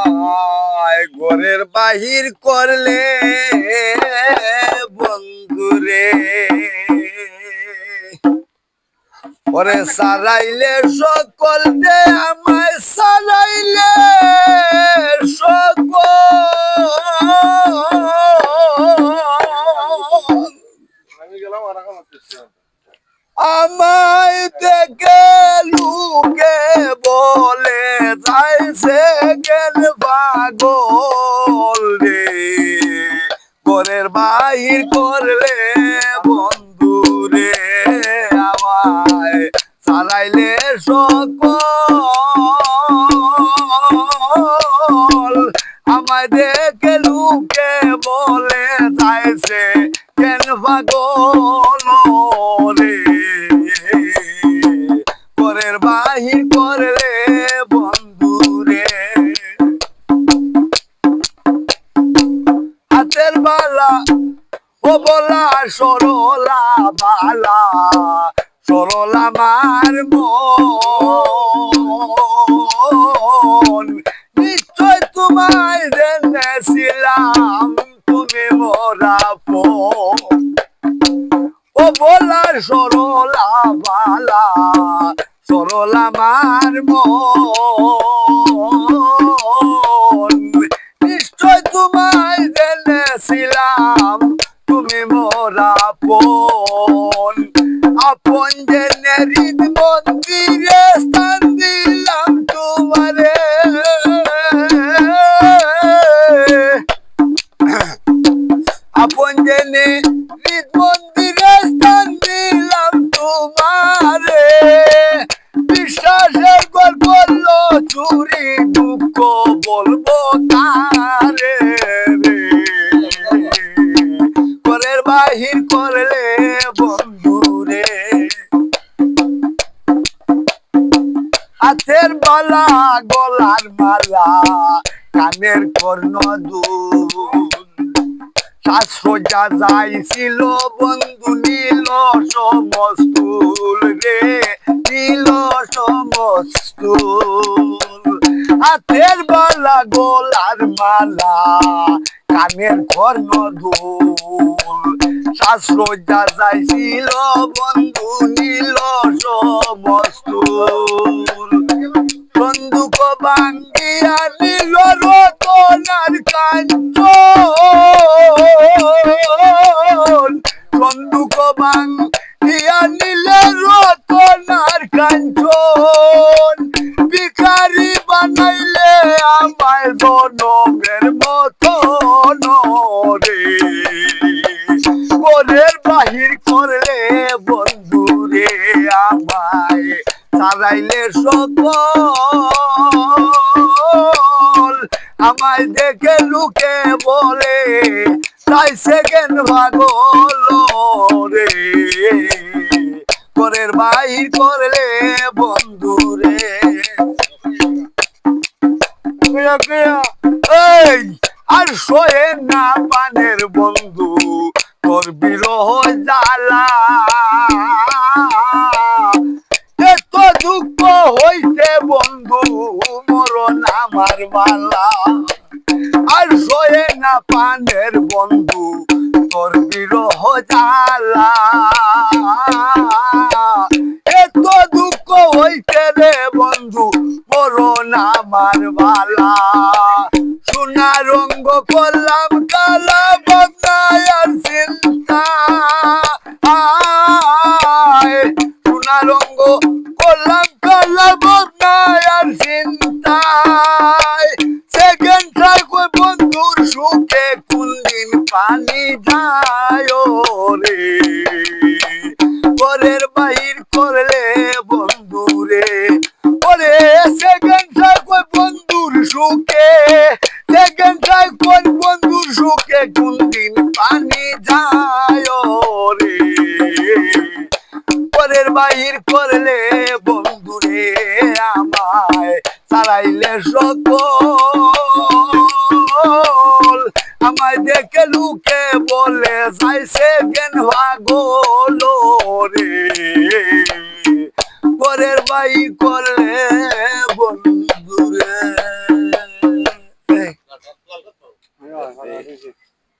আমায় ঘরের বাহির করলে বন্ধুরে ওরে সারাইলে সকল দে আমায় সারাইলে সকল। আমায় দেখে লুকে বলে সরলা বালা, সরলা মার নিশ্চয় তোমায় জেনেছিলাম তুমি মোরা ও বলার সরলা বালা, সরলা মার মন। আপন আপন জেনে হৃদ মন্দিরে স্থান দিলাম তোমারে আপন জেনে হৃদ মন্দিরে স্থান দিলাম তোমারে বালা গলার মালা, কানের কর্ণ দুল। সাজসজ্জা যাইছিল বন্ধু, নীল সমস্তুল রে, নীল সমস্তুল। হাতের বালা গোলার মালা, কানের কর্ণ দুল। সাজসজ্জা যাইছিল বন্ধু, নীল সমস্তুল। বাঙ্গিয়া নিল রতনার কাঞ্চন। বন্দুক বাঙ্গিয়া নিলে রতনার কাঞ্চন। ভিখারি বানাইলে আমায় জনমের মতন রে। মনের বাহির করলে বন্ধু রে আমায় চালাইলে সকল আমায় দেখে লুকে বলে, তাই সেকেন্ড ভাগল রে। পরের বাহির করলে বন্ধু রে। এই, আর শোয়ে না পানের বন্ধু, তোর বিরহ জ্বালা। এত দুঃখ হইতে বন্ধু, মরণ আমার বালা। পানের বন্ধু তোর বিরহ জ্বালা। এত দুঃখ হইতে রে বন্ধু মরণ আমার বালা। বাহির করলে বন্ধুরে আমায় চালাইলে সকল। আমায় দেখে লুকে বলে, যাইছে কেন ভাগল রে? পরের বাই করলে